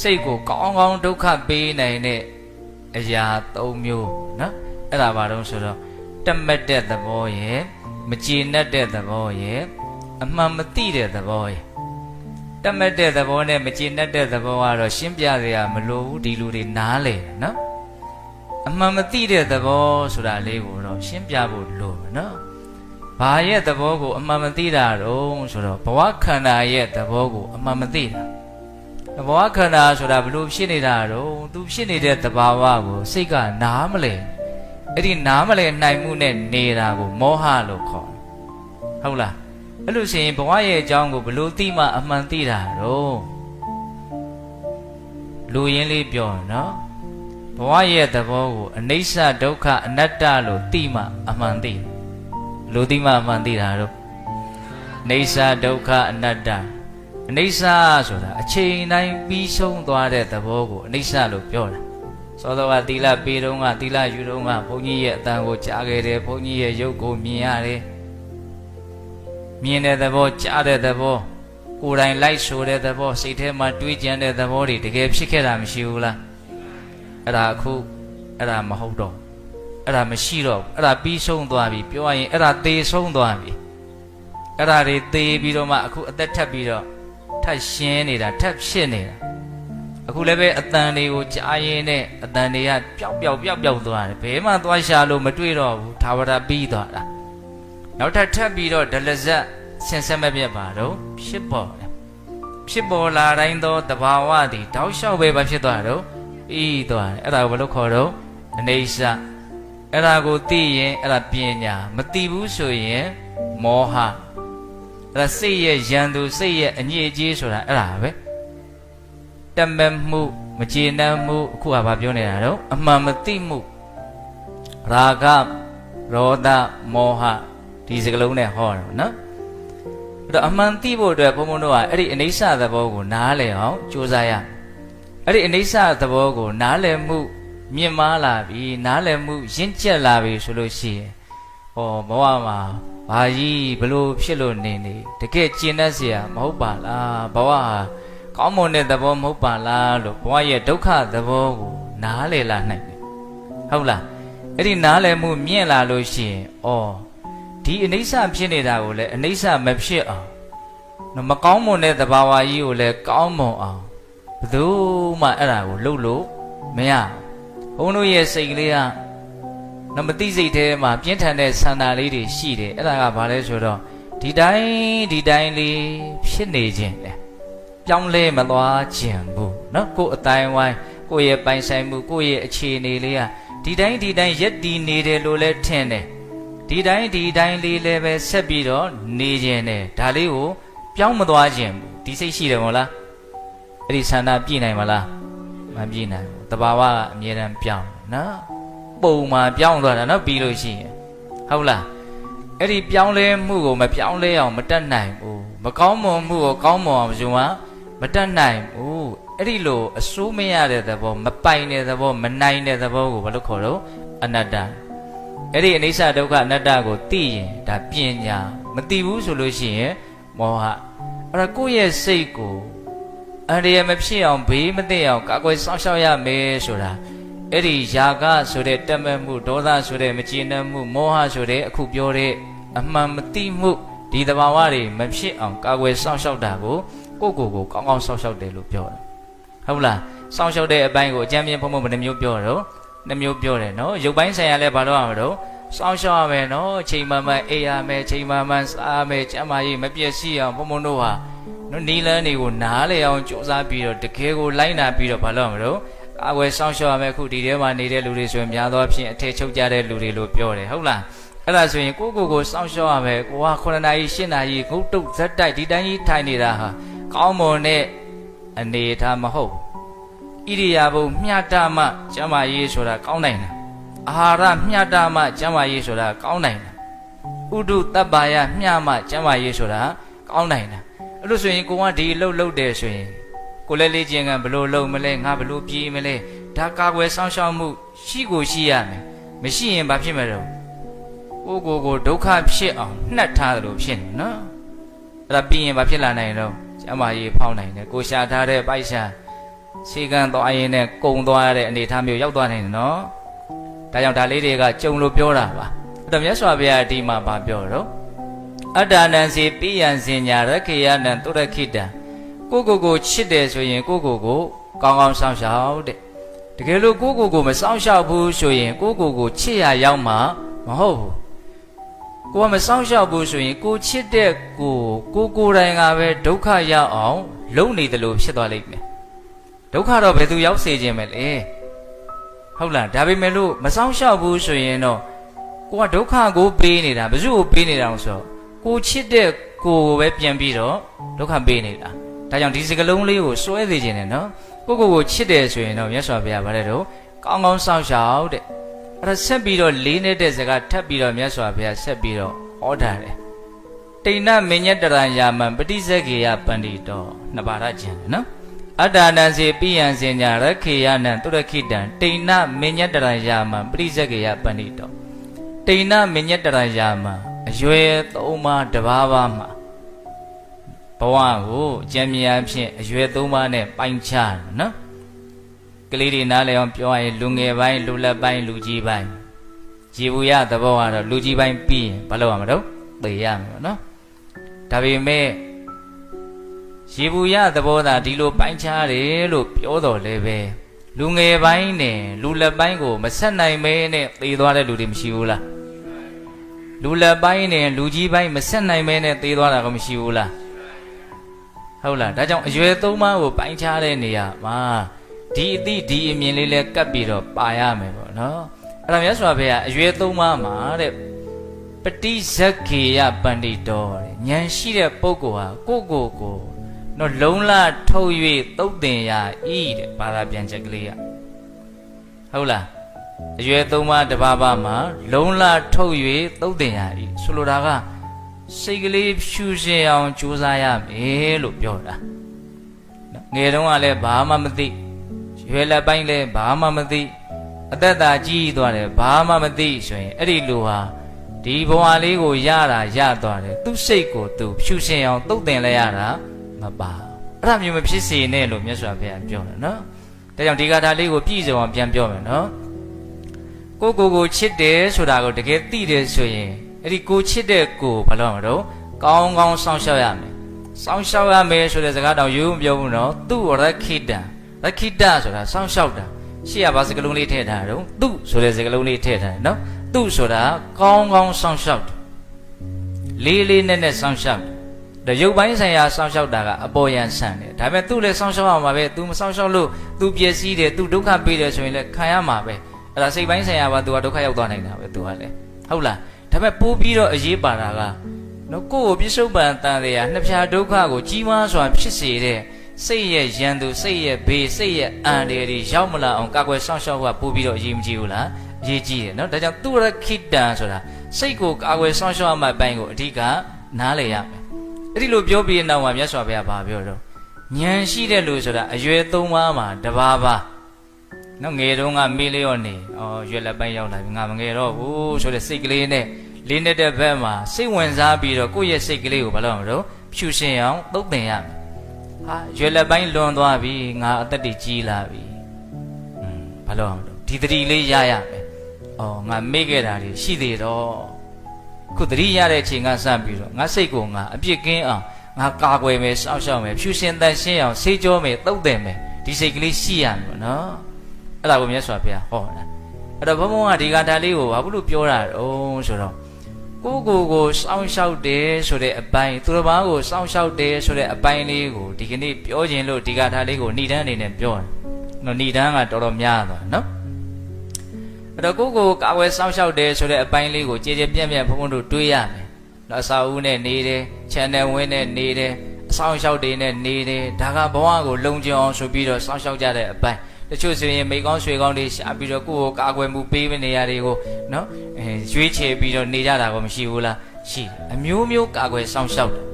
စိတ်ကိုကောင်းကောင်းဒုက္ခပေးနိုင်တဲ့အရာ၃မျိုးနော်အဲ့ဒါဘာလို့ဆိုတော့တတ်မှတ်တဲ့သဘောရယ်မကျေနပ်တဲ့သဘောရယ်အမှန်မသိတဲ့သဘောရယ်တတ်မှတ်တဲ့သဘောနဲ့မကျေနပ်တဲ့သဘောကတော့ရှင်းပြရမလိုဘူးဒီလူတွေနားလေနော်အမှန်မသိတဲ့သဘောဆိုတာလေးကိုတော့ရှင်းပြဖို့လိုမယ်နော်ဘာရဲ့သဘောကိုအမှန်မသိတာတော့ဆိုတော့ဘဝခန္ဓာရဲ့သဘောကိုအမှန်မသိတာ သဘောခန္ဓာဆိုတာဘလို့ဖြစ်နေတာတော့သူဖြစ်နေတဲ့သဘာဝကိုစိတ်ကနားမလဲအဲ့ဒီနားမလဲနိုင်မှုနဲ့နေတာကိုမောဟလို့ခေါ်တယ်ဟုတ်လားအဲ့လို့ရှိရင်ဘဝရဲ့အကြောင်းကိုဘလို့သိမှအမှန်သိတာတော့လူရင်းလေးပြောရင်နော်ဘဝရဲ့သဘောကိုအနိစ္စဒုက္ခအနတ္တလို့သိမှအမှန်သိတယ်လူသိမှအမှန်သိတာတော့နေစ္စဒုက္ခအနတ္တ အနိစ္စဆိုတာအချိန်တိုင်းပြီးဆုံးသွားတဲ့သဘောကိုအနိစ္စလို့ပြောတာသောတော်ကသီလပေးတော့ကသီလယူတော့ကဘုန်းကြီးရဲ့အတန်ကိုကြားခဲ့တယ်ဘုန်းကြီးရဲ့ရုပ်ကိုမြင်ရတယ်မြင်တဲ့သဘောကြားတဲ့သဘောကိုယ်တိုင်လိုက်ဆိုတဲ့သဘောစိတ်ထဲမှာတွေးကြံတဲ့သဘောတွေတကယ်ဖြစ်ခဲ့တာမရှိဘူးလားအဲ့ဒါအခုအဲ့ဒါမဟုတ်တော့အဲ့ဒါမရှိတော့ဘူးအဲ့ဒါပြီးဆုံးသွားပြီပြောရရင်အဲ့ဒါသေဆုံးသွားပြီအဲ့ဒါတွေသေပြီးတော့မှအခုအသက်ထပ်ပြီးတော့ထ ပ်ရှင်းနေတာထပ်ဖြစ်နေတာအခုလည်းပဲအတန်တွေကိုကြားရင်နဲ့အတန်တွေကပျောက်ပျောက်ပျောက်ပျောက်သွားတယ်ဘယ်မှသွားရှာလို့မတွေ့တော့ဘူးသာဝရပြီးသွားတာနောက်ထပ်ထပ်ပြီးတော့ဒလဇက်ဆင်ဆက်မပြတ်ပါတော့ဖြစ်ပေါ်တယ်ဖြစ်ပေါ်လာတိုင်းသောတဘာဝသည်တောက်လျှောက်ပဲဘာဖြစ်သွားတော့ပြီးသွားတယ်အဲ့ဒါကိုဘယ်လိုခေါ်တော့အနေဆအဲ့ဒါကိုသိရင်အဲ့ဒါပညာမသိဘူးဆိုရင်မောဟအဲ့ ဒါစိတ်ရဲ့ရန်သူစိတ်ရဲ့အညစ်အကြေးဆိုတာအဲ့ဒါပဲတမက်မှုမကျေနပ်မှုအခုကဘာပြောနေတာတော့အမှန်မသိမှုရာဂရောဒမောဟဒီစကလုံးနဲ့ဟောတာနော်အဲ့တော့အမှန်သိဖို့အတွက်ဘုန်းဘုန်းတို့ကအဲ့ဒီအနိစ္စသဘောကိုနားလည်အောင်ကြိုးစားရမယ်အဲ့ဒီအနိစ္စသဘောကိုနားလည်မှုမြင့်မားလာပြီနားလည်မှုရင့်ကျက်လာပြီဆိုလို့ရှိရင်ဟောဘဝမှာ ဘာကြီးဘလို့ဖြစ်လို့နေနေတကယ်ကျင့်တတ်เสียမဟုတ်ပါလားဘဝဟာကောင်းမွန်တဲ့သဘောမဟုတ်ပါလားလို့ဘဝရဲ့ဒုက္ခသဘောကိုနားလည်လာနိုင်တယ်ဟုတ်လားအဲ့ဒီနားလည်မှုမြင့်လာလို့ရှိရင်ဩဒီအနိစ္စဖြစ်နေတာကိုလည်းအနိစ္စမဖြစ်အောင်နော်မကောင်းမွန်တဲ့သဘာဝကြီးကိုလည်းကောင်းမွန်အောင်ဘယ်သူမှအဲ့ဒါကိုလှုပ်လို့မရဘူးဘုန်းတို့ရဲ့စိတ်ကလေးက နမတိစိတ်ထဲမှာပြင်းထန်တဲ့ဆန္ဒလေးတွေရှိတယ်အဲ့ဒါကဘာလဲဆိုတော့ဒီတိုင်းဒီတိုင်းလေးဖြစ်နေခြင်းလေပြောင်းလဲမသွားခြင်းဘူးเนาะကိုယ်အတိုင်းဝိုင်းကိုယ့်ရဲ့ပိုင်ဆိုင်မှုကိုယ့်ရဲ့အခြေအနေလေးကဒီတိုင်းဒီတိုင်းရက်တည်နေတယ်လို့လဲထင်တယ်ဒီတိုင်းဒီတိုင်းလေးလည်းပဲဆက်ပြီးတော့နေခြင်းတယ်ဒါလေးကိုပြောင်းမသွားခြင်းဘူးဒီစိတ်ရှိတယ်မို့လားအဲ့ဒီဆန္ဒပြည့်နိုင်မလားမပြည့်နိုင်ဘူးတဘာဝကအမြဲတမ်းပြောင်းတယ်နော် ပုံမှာပြောင်းသွားတာနော်ပြီးလို့ရှိရင်ဟုတ်လားအဲ့ဒီပြောင်းလဲမှုကိုမပြောင်းလဲအောင်မတတ်နိုင်ဘူးမကောင်းမွန်မှုကိုကောင်းမွန်အောင်ဘယ်သူမှမတတ်နိုင်ဘူးအဲ့ဒီလိုအစိုးမရတဲ့သဘောမပိုင်တဲ့သဘောမနိုင်တဲ့သဘောကိုဘာလို့ခေါ်တော့အနတ္တအဲ့ဒီအနိစ္စဒုက္ခအနတ္တကိုသိရင်ဒါပညာမသိဘူးဆိုလို့ရှိရင်မောဟအဲ့ဒါကိုယ့်ရဲ့စိတ်ကိုအန္တရာယ်မဖြစ်အောင်ဘေးမသင့်အောင်ကာကွယ်စောင့်ရှောက်ရမယ်ဆိုတာ အဲ့ဒီຢာကဆိုတဲ့တက်မဲ့မှုဒေါသဆိုတဲ့မကျေနပ်မှုမောဟဆိုတဲ့အခုပြောတဲ့အမှန်မသိမှုဒီတဘာဝတွေမဖြစ်အောင်ကာကွယ်စောင့်ရှောက်တာကိုကိုယ့်ကိုယ်ကိုကောင်းကောင်းစောင့်ရှောက်တယ်လို့ပြောတယ်ဟုတ်လားစောင့်ရှောက်တဲ့အပိုင်းကိုအကြံပြင်းဖုံဖုံဘယ်နှမျိုးပြောတော့နှမျိုးပြောတယ်နော်ရုပ်ပိုင်းဆိုင်ရာလဲဘာလို့ရမလို့စောင့်ရှောက်ရမယ်နော်ချိန်မှန်မှန်အေးရမယ်ချိန်မှန်မှန်စားမယ်ကျန်းမာရေးမပြည့်စည်အောင်ဘုံဘုံတို့ဟာနော်နီလန်းတွေကိုနားလေအောင်ကြိုးစားပြီးတော့တကယ်ကိုလိုက်နာပြီးတော့ဘာလို့ရမလို့ အဝယ်စောင့်ရှောက်ရမယ်အခုဒီထဲမှာနေတဲ့လူတွေဆိုရင်များသောအားဖြင့်အထည်ချုပ်ကြတဲ့လူတွေလို့ပြောတယ်ဟုတ်လားအဲ့ဒါဆိုရင်ကိုယ့်ကိုယ်ကိုစောင့်ရှောက်ရမယ်ကိုက9နာရီ10နာရီငုတ်တုတ်ဇက်တိုက်ဒီတိုင်းကြီးထိုင်နေတာဟာကောင်းမွန်တဲ့အနေထားမဟုတ်ဣရိယာပုမျှတမှကျမ်းမာရေးဆိုတာကောင်းနိုင်တယ်အာဟာရမျှတမှကျမ်းမာရေးဆိုတာကောင်းနိုင်တယ်ဥဒုတပ္ပါယမျှမှကျမ်းမာရေးဆိုတာကောင်းနိုင်တယ်အဲ့လို့ဆိုရင်ကိုကဒီအလုပ်လုပ်တယ်ဆိုရင် ကိုလည်းလေ့ကျင့်ကဘလို့လုံးမလဲငါဘလို့ပြေးမလဲဒါကာကွယ်စောင့်ရှောက်မှုရှိကိုရှိရမယ်မရှိရင်ဘာဖြစ်မလဲကိုကိုကိုဒုက္ခဖြစ်အောင်နှက်ထားတယ်လို့ဖြစ်နေနော်အဲ့ဒါပြီးရင်ဘာဖြစ်လာနိုင်တော့ကျမကြီးဖောင်းနိုင်တယ်ကိုရှာထားတဲ့ပိုက်ရှာခြေကန်သွားရင်နဲ့ကုံသွားရတဲ့အနေအထားမျိုးရောက်သွားနိုင်တယ်နော်ဒါကြောင့်ဒါလေးတွေကကြုံလို့ပြောတာပါအဲ့တော့မြတ်စွာဘုရားဒီမှာဗာပြောတော့အတ္တနံစီပိယံစင်ညာရခေယနံတုရခိတံ ကိုကိုကိုချစ်တယ်ဆိုရင်ကိုကိုကိုကောင်းကောင်းစောင့်ရှောက်တဲ့တကယ်လို့ကိုကိုကိုမစောင့်ရှောက်ဘူးဆိုရင်ကိုကိုကိုချစ်ရရောက်မှာမဟုတ်ဘူးကိုကမစောင့်ရှောက်ဘူးဆိုရင်ကိုချစ်တဲ့ကိုကိုကိုယ်တိုင်ကပဲဒုက္ခရောက်အောင်လုပ်နေတယ်လို့ဖြစ်သွားလိမ့်မယ်ဒုက္ခတော့ဘယ်သူရောက်စေခြင်းပဲလေဟုတ်လားဒါပေမဲ့လို့မစောင့်ရှောက်ဘူးဆိုရင်တော့ကိုကဒုက္ခကိုပေးနေတာဘယ်သူ့ကိုပေးနေတာလဲဆိုတော့ကိုချစ်တဲ့ကိုကိုပဲပြန်ပြီးတော့ဒုက္ခပေးနေတာ ဒါကြောင့်ဒီစကလုံးလေးကိုစွဲသေးခြင်းနဲ့နော်ကိုကိုကိုချစ်တယ်ဆိုရင်တော့မြတ်စွာဘုရားဗါတဲ့တော့ကောင်းကောင်းစောင့်ရှောက်တဲ့အဲ့ဒါဆက်ပြီးတော့လေးနေတဲ့စကားထပ်ပြီးတော့မြတ်စွာဘုရားဆက်ပြီးတော့ဩဒါတယ်တိဏ္ဏမညတရံယာမံပฏิစက္ခေယပန္တိတောနှစ်ပါးရကျန်တယ်နော်အတ္တနံစေပိယံစင်ညာရခေယနံတုရခိတံတိဏ္ဏမညတရံယာမံပฏิစက္ခေယပန္တိတောတိဏ္ဏမညတရံယာမံအရွယ်သုံးပါးတစ်ပါးပါးမှာ ဘဝကိုကြံမြအဖြစ်အရွယ်သုံးပါးနဲ့ပိုင်းခြားတယ်နော်ကလေးတွေနားလည်အောင်ပြောရရင်လူငယ်ပိုင်းလူလက်ပိုင်းလူကြီးပိုင်း ජී ဘူးရသဘောကတော့လူကြီးပိုင်းပြီးရင်ဘာလုပ်ရမလို့သိရမယ်ပေါ့နော်ဒါပေမဲ့ရေဘူးရသဘောသာဒီလိုပိုင်းခြားတယ်လို့ပြောတော်လဲပဲလူငယ်ပိုင်းနဲ့လူလက်ပိုင်းကိုမဆက်နိုင်မဲနဲ့သေသွားတဲ့လူတွေမရှိဘူးလားလူလက်ပိုင်းနဲ့လူကြီးပိုင်းမဆက်နိုင်မဲနဲ့သေသွားတာကမရှိဘူးလား ဟုတ်လားဒါကြောင့်အရွယ်သုံးပါးကိုပိုင်းခြားတဲ့နေရာမှာဒီအသည့်ဒီအမြင်လေးလဲကပ်ပြီးတော့ပါရမယ်ပေါ့နော်အဲ့ဒါမြတ်စွာဘုရားအရွယ်သုံးပါးမှာတဲ့ပฏิဇက္ခေယပန္တိတောတဲ့ဉာဏ်ရှိတဲ့ပုဂ္ဂိုလ်ဟာကိုယ့်ကိုယ်ကိုနော်လုံလထုတ်၍သုတ်တင်ရာဤတဲ့ဘာသာပြန်ချက်ကလေးကဟုတ်လားအရွယ်သုံးပါးတစ်ပါးပါးမှာလုံလထုတ်၍သုတ်တင်ရာဤဆိုလိုတာက စိတ်ကလေးဖြူစင်အောင်ကြိုးစားရမယ်လို့ပြောတာနော်ငယ်တုန်းကလည်းဘာမှမသိရွယ်လက်ပိုင်းလည်းဘာမှမသိအသက်သာကြီးသွားတယ်ဘာမှမသိဆိုရင်အဲ့ဒီလူဟာဒီဘဝလေးကိုရတာရသွားတယ်သူ့စိတ်ကိုသူဖြူစင်အောင်တုတ်တင်လိုက်ရတာမပါအဲ့ဒါမျိုးမဖြစ်စေနဲ့လို့မြတ်စွာဘုရားပြောတယ်နော်ဒါကြောင့်ဒီကထာလေးကိုပြည့်စုံအောင်ပြန်ပြောမယ်နော်ကိုကိုကိုချစ်တယ်ဆိုတာကိုတကယ်သိတယ်ဆိုရင် အဲ့ဒီကိုချစ်တဲ့ကိုဘာလို့မတော့ကောင်းကောင်းစောင့်ရှောက်ရမယ်စောင့်ရှောက်ရမယ်ဆိုတဲ့စကားတော့ရိုးမပြောဘူးနော်သူ့ရခိတံရခိတဆိုတာစောင့်ရှောက်တာရှေ့ကဘာစကားလုံးလေးထည့်ထားတော့သူ့ဆိုတဲ့စကားလုံးလေးထည့်ထားတယ်နော်သူ့ဆိုတာကောင်းကောင်းစောင့်ရှောက်တယ်လေးလေးနက်နက်စောင့်ရှောက်တယ်ရုပ်ပိုင်းဆိုင်ရာစောင့်ရှောက်တာကအပေါ်ယံဆန်တယ်ဒါပေမဲ့သူ့လည်းစောင့်ရှောက်အောင်ပါပဲသူမစောင့်ရှောက်လို့သူပျက်စီးတယ်သူဒုက္ခပေးတယ်ဆိုရင်လည်းခံရမှာပဲအဲ့ဒါစိတ်ပိုင်းဆိုင်ရာကသူကဒုက္ခရောက်သွားနိုင်တာပဲသူကလည်းဟုတ်လား ဒါပေမဲ့ပိုးပြီးတော့အရေးပါတာကနော်ကိုယ့်ကိုပြစ္ဆုတ်ပန်တန်တရားနှစ်ဖြာဒုက္ခကိုကြီးမားစွာဖြစ်စေတဲ့စိတ်ရဲ့ရန်သူစိတ်ရဲ့ဘေးစိတ်ရဲ့အန္တရာယ်တွေရောက်မလာအောင်ကာကွယ်စောင့်ရှောက်ဖို့ပို့ပြီးတော့အရေးမကြီးဘူးလားအရေးကြီးတယ်နော်ဒါကြောင့်သူရခိတံဆိုတာစိတ်ကိုကာကွယ်စောင့်ရှောက်မှအပိုင်းကိုအဓိကနားလည်ရမယ်အဲ့ဒီလိုပြောပြီးနောက်မှာမြတ်စွာဘုရားဗာပြောတော့ဉာဏ်ရှိတဲ့လူဆိုတာအရွယ်သုံးပါးမှာတပါးပါ နော်ငယ်တုန်းကမေးလျော့နေဩရွယ်လက်ပိုင်းရောက်လာပြီငါမငယ်တော့ဘူးဆိုတဲ့စိတ်ကလေးနဲ့လေးနေတဲ့ဘက်မှာစိတ်ဝင်စားပြီးတော့ကိုယ့်ရဲ့စိတ်ကလေးကိုဘာလို့မလို့ဖြူရှင်အောင်သုတ်သင်ရမယ်ဟာရွယ်လက်ပိုင်းလွန်သွားပြီငါအသက်တွေကြီးလာပြီอืมဘာလို့အောင်လို့ဒီတတိလေးရရမယ်ဩငါမေ့ခဲ့တာတွေရှိသေးတော့ခုတတိရတဲ့အချိန်ကစပြီးတော့ငါစိတ်ကိုငါအပြစ်ကင်းအောင်ငါကာကွယ်မယ်စောင့်ရှောက်မယ်ဖြူရှင်တန်ရှင်းအောင်ဆေးကြောမယ်သုတ်တယ်မယ်ဒီစိတ်ကလေးရှိရမယ်နော် အဲ့ဒါကိုမြတ်စွာဘုရားဟောတာအဲ့တော့ဘုံဘုံကဒီကထာလေးကိုဘာလို့ပြောတာတုံးဆိုတော့ကိုကိုကိုစောင့်ရှောက်တယ်ဆိုတဲ့အပိုင်းသူတစ်ပါးကိုစောင့်ရှောက်တယ်ဆိုတဲ့အပိုင်းလေးကိုဒီကနေ့ပြောခြင်းလို့ဒီကထာလေးကိုဏိဒန်းအနေနဲ့ပြောတယ်နော်ဏိဒန်းကတော်တော်များသွားနော်အဲ့တော့ကိုကိုကာဝယ်စောင့်ရှောက်တယ်ဆိုတဲ့အပိုင်းလေးကိုကြည်ကြည်ပြန့်ပြန့်ဘုံဘုံတို့တွေးရမယ်နော်အစာဦးနဲ့နေတယ်ခြံနဲ့ဝင်းနဲ့နေတယ်အဆောင်ရှောက်တွေနဲ့နေတယ်ဒါကဘဝကိုလုံခြုံအောင်ဆိုပြီးတော့စောင့်ရှောက်ကြတဲ့အပိုင်း တချို့ဆိုရင်မိကောင်းရွှေကောင်းတွေရှာပြီးတော့ကိုယ့်ကိုကာကွယ်မှုပေးနေရတွေကိုနော်အဲရွေးချယ်ပြီးတော့နေကြတာကောမရှိဘူးလားရှိတယ်အမျိုးမျိုးကာကွယ်စောင့်ရှောက်တယ်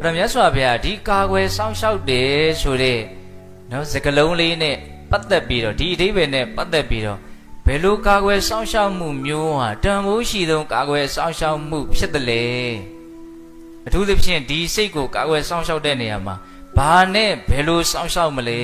အဲ့တော့မြတ်စွာဘုရားဒီကာကွယ်စောင့်ရှောက်တယ်ဆိုတဲ့နော်စကလုံးလေးနဲ့ပတ်သက်ပြီးတော့ဒီအဓိပ္ပာယ်နဲ့ပတ်သက်ပြီးတော့ဘယ်လိုကာကွယ်စောင့်ရှောက်မှုမျိုးဟာတန်ဖိုးရှိသောကာကွယ်စောင့်ရှောက်မှုဖြစ်တယ်လေအထူးသဖြင့်ဒီစိတ်ကိုကာကွယ်စောင့်ရှောက်တဲ့နေရာမှာဘာနဲ့ဘယ်လိုစောင့်ရှောက်မလဲ